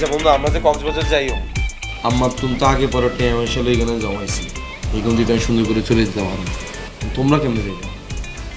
আচ্ছা বন্ধু আমরা যে কক্সবাজার যাইও আমার তুমি তো আগে পরে টাইম আসলে এখানে জমাইছি। এখান আমি সুন্দর করে চলে যেতে পারো তোমরা কেমনে যাবে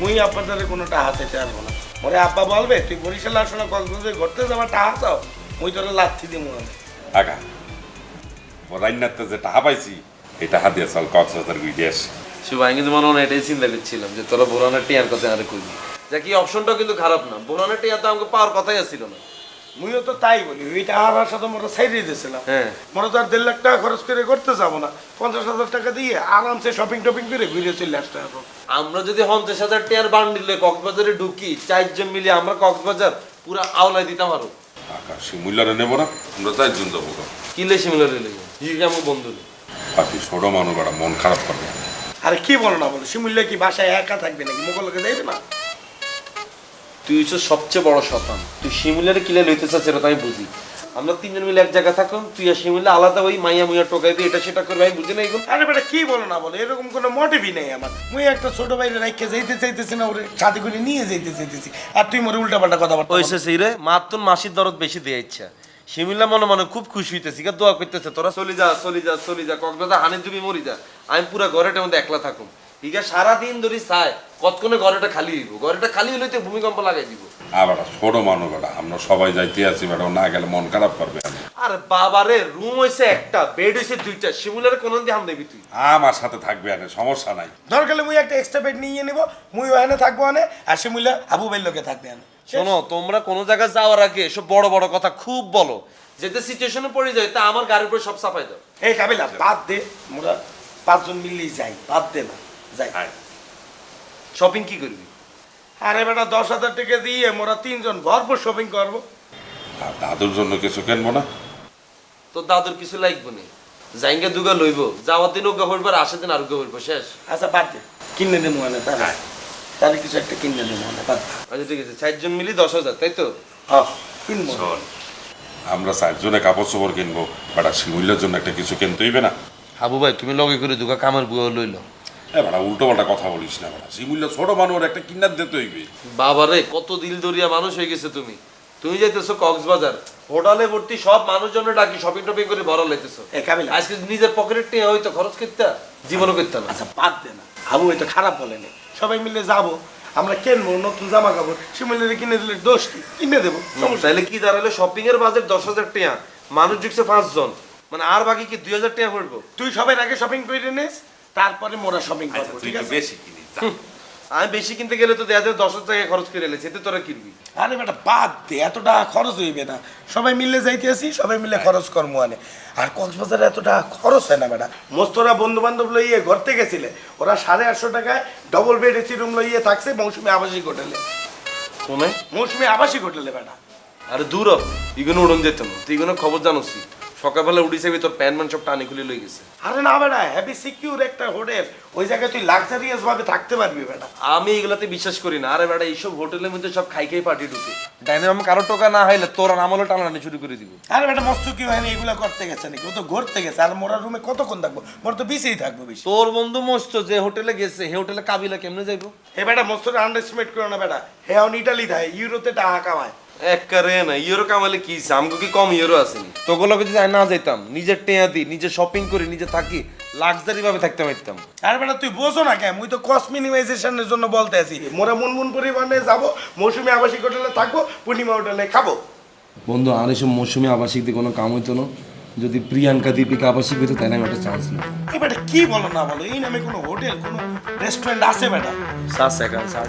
মুই আপনাদের কোনো টাহা চাইতে পারব না। ওরে আব্বা বলবে তুই বরিশাল আসো না কক্সবাজার ঘুরতে যাবা টাহা চাও? মুই তোরা লাথি দিব আমি আগা রান্নাতে যে টাকা পাইছি এই টাকা দিয়ে চল কক্সবাজার ঘুরে আসি। শিব আমি কিন্তু মনে হয় এটাই চিন্তা করছিলাম যে তোরা বোরানের টিয়ার কথা আরে করবি যা কি অপশনটাও কিন্তু খারাপ না। বোরানের টিয়া তো আমাকে পাওয়ার কথাই আসছিল না। মুইও তো তাই বলি ওই টাহার সাথে মোরা সাইডে দিয়েছিলাম। হ্যাঁ। মোরা তো আর দেড় লাখ টাকা খরচ করে করতে যাব না। পঞ্চাশ হাজার টাকা দিয়ে আরামসে শপিং টপিং করে ঘুরে চলে আসতে হবে। আমরা যদি পঞ্চাশ হাজার টিয়ার বান্ডিলে কক্সবাজারে ঢুকি চারজন মিলে আমরা কক্সবাজার পুরা আওলায় দিতাম আরও। আকাশ শিমুলারে নেব না আমরা তাই জন্য যাব। কিলে সিমিলার রেলে হিগে আমার বন্ধু আর তুই ছোট মানুষ বেড়া মন খারাপ করবে। আরে কি বলো না বলো শিমুল্লা কি বাসায় একা থাকবে নাকি? মোগলকে যাইবে না? তুই হচ্ছে সবচেয়ে বড় শতান তুই শিমুলারে কিলে লইতে সেটা তো আমি বুঝি। আমরা তিনজন মিলে এক জায়গায় থাকুন তুই আর শিমুলা আলাদা ওই মাইয়া মুইয়া টোকাই দিয়ে এটা সেটা করবে আমি বুঝি না এগুলো আরে বেটা কি বলো না বলো? এরকম কোনো মোটিভই নেই আমার। মুই একটা ছোট বাইরে রাইখে যাইতে চাইতেছি না ওরে সাথে করে নিয়ে যাইতে চাইতেছি। আর তুই মোরে উল্টা পাল্টা কথা বলতে ওইসে সেই রে মাত্র মাসির দরদ বেশি দেয়া ইচ্ছা। শিমিল্লা মনে মনে খুব খুশি হইতেছি কা দোয়া করতেছে তোরা চলে যা চলি যা চলি যা কক্সবাজার হানের জমি মরি যা। আমি পুরা ঘরেটার মধ্যে একলা থাকুম। ঠিক আছে সারাদিন ধরে চাই কতক্ষণে ঘরেটা খালি হইব? ঘরেটা খালি হইলে তো ভূমিকম্প লাগাই দিব। আবার ছোট মানুষ বেড়া আমরা সবাই যাইতে আছি বেড়া ও না গেলে মন খারাপ করবে আর বাবারে রুম হইছে একটা বেড হইছে দুইটা শিমুলের কোন দিয়ে হাম দেবি তুই? আমার সাথে থাকবে আনে সমস্যা নাই। দরকার হলে মুই একটা এক্সট্রা বেড নিয়ে নিব মুই ওখানে থাকব আনে আর শিমুল্লা আবু বাইর লোকে থাকবে আনে। শোনো তোমরা কোনো জায়গায় যাওয়ার আগে এসব বড় বড় কথা খুব বলো। যেতে সিচুয়েশনে পড়ে যায় তা আমার গাড়ির উপরে সব সাফাই দাও। এই কাবিলা বাদ দে মোরা পাঁচজন মিলেই যাই বাদ দে না। যাই। শপিং কি করবি? আরে বেটা দশ হাজার টাকা দিয়ে মোরা তিনজন ভরপুর শপিং করব। আর দাদুর জন্য কিছু কিনবো না? তো দাদুর কিছু লাগবে না। জাইঙ্গা দুগা লইব। যাওয়ার দিন ওগা হইবার আসে দিন আর হইব শেষ। আচ্ছা বাদ দে। কিনে দেবো আনে তারা তাহলে কিছু একটা কিনে দেবো আনে বাদ আচ্ছা ঠিক আছে চারজন মিলি দশ হাজার তাই তো? হ্যাঁ কিনবো। আমরা চারজনে কাপড় চোপড় কিনবো। বেটা শিমুলের জন্য একটা কিছু কিনতে হইবে না? হাবু ভাই তুমি লগে করে দুগা কামার বুয়া লইল। এ বেটা উল্টো পাল্টা কথা বলিস না বেটা শিমুল্লা ছোট মানুষ একটা কিনার দিতে হইবে। বাবারে কত দিল দরিয়া মানুষ হয়ে গেছে তুমি। তুমি যাইতেছো কক্সবাজার। হোটেলে ভর্তি সব মানুষজন ডাকি শপিং টপিং করে বড় লাইতেছো। কাবিলা। আজকে নিজের পকেটের টিয়া হয়তো খরচ করতে জীবনও করতে না। আচ্ছা বাদ দে না। আবু এটা খারাপ বলেনি সবাই মিলে যাব আমরা কিনবো নতুন জামা কাপড় শিমুলের কিনে দিলে দোষ কি? কিনে দেবো। তাহলে কি? দাঁড়ালে শপিং এর বাজেট দশ হাজার টাকা। মানুষ ঢুকছে পাঁচজন। মানে আর বাকি কি দুই হাজার টাকা পড়ব? তুই সবাই আগে শপিং করে নিস তারপরে মোরা শপিং আচ্ছা করব তুই ঠিক আছে? বেশি কিনিস যা। আমি বেশি কিনতে গেলে তো দেখা যায় দশ হাজার টাকা খরচ করে এলেছে এতে তোরা কিনবি? আরে বেটা বাদ দে এত টাকা খরচ হইবে না। সবাই মিলে যাইতে আসি সবাই মিলে খরচ করব আনে। আর কক্সবাজারে এত টাকা খরচ হয় না বেটা। মোস্তরা বন্ধু বান্ধব লইয়ে ঘুরতে গেছিলে ওরা সাড়ে আটশো টাকায় ডবল বেড এসি রুম লইয়ে থাকছে মৌসুমি আবাসিক হোটেলে। কোনে? মৌসুমি আবাসিক হোটেলে বেটা। আরে দূর ইগুনো উড়ন যেতাম তুই ইগুনো খবর জানোসি? সকালবেলা উঠিছে তোর প্যান ম্যান সব টানি খুলে লই গেছে। আরে না বেটা হ্যাপি সিকিউর একটা হোটেল ওই জায়গায় তুই লাক্সারিয়াস ভাবে থাকতে পারবি বেটা। আমি এগুলাতে বিশ্বাস করি না। আরে বেটা এইসব হোটেলের মধ্যে সব খাই খাই পার্টি ঢুকে। ডাইনে আমি কারও টোকা না হইলে তোর নাম হলো টানাটানি শুরু করে দিব। আরে বেটা মস্ত কি হয়নি এগুলা করতে গেছে নাকি? ও তো ঘুরতে গেছে। আর মোরা রুমে কতক্ষণ থাকব? মোর তো বেশিই থাকব বেশি। তোর বন্ধু মস্ত যে হোটেলে গেছে হে হোটেলে কাবিলা কেমনে যাইবো? এ বেটা মস্ত আন্ডারস্টিমেট করো না বেটা। হে অন ইটালি থাকে ইউরোতে টাকা কামায়। একবারে না ইউরো কামালে কি আমগো কি কম ইউরো আসেনি? তোগুলোকে যদি আমি না যাইতাম নিজের টেয়া দিই নিজে শপিং করি নিজে থাকি লাক্সারি ভাবে থাকতে পারতাম। আরে বেটা তুই বোঝো না কেন? মুই তো কস্ট মিনিমাইজেশনের জন্য বলতে আছি। মোরা মুনমুন পরিমাণে যাব মৌসুমি আবাসিক হোটেলে থাকব পূর্ণিমা হোটেলে খাব। বন্ধু আর এসব মৌসুমি আবাসিক দিয়ে কোনো কাম হইতো না? যদি প্রিয়াঙ্কা দীপিকা আবাসিক হইতো তাই আমি একটা চান্স এ বেটা কি বলো না বলো? এই নামে কোনো হোটেল কোনো রেস্টুরেন্ট আছে বেটা? সাত সেকেন্ড ষাট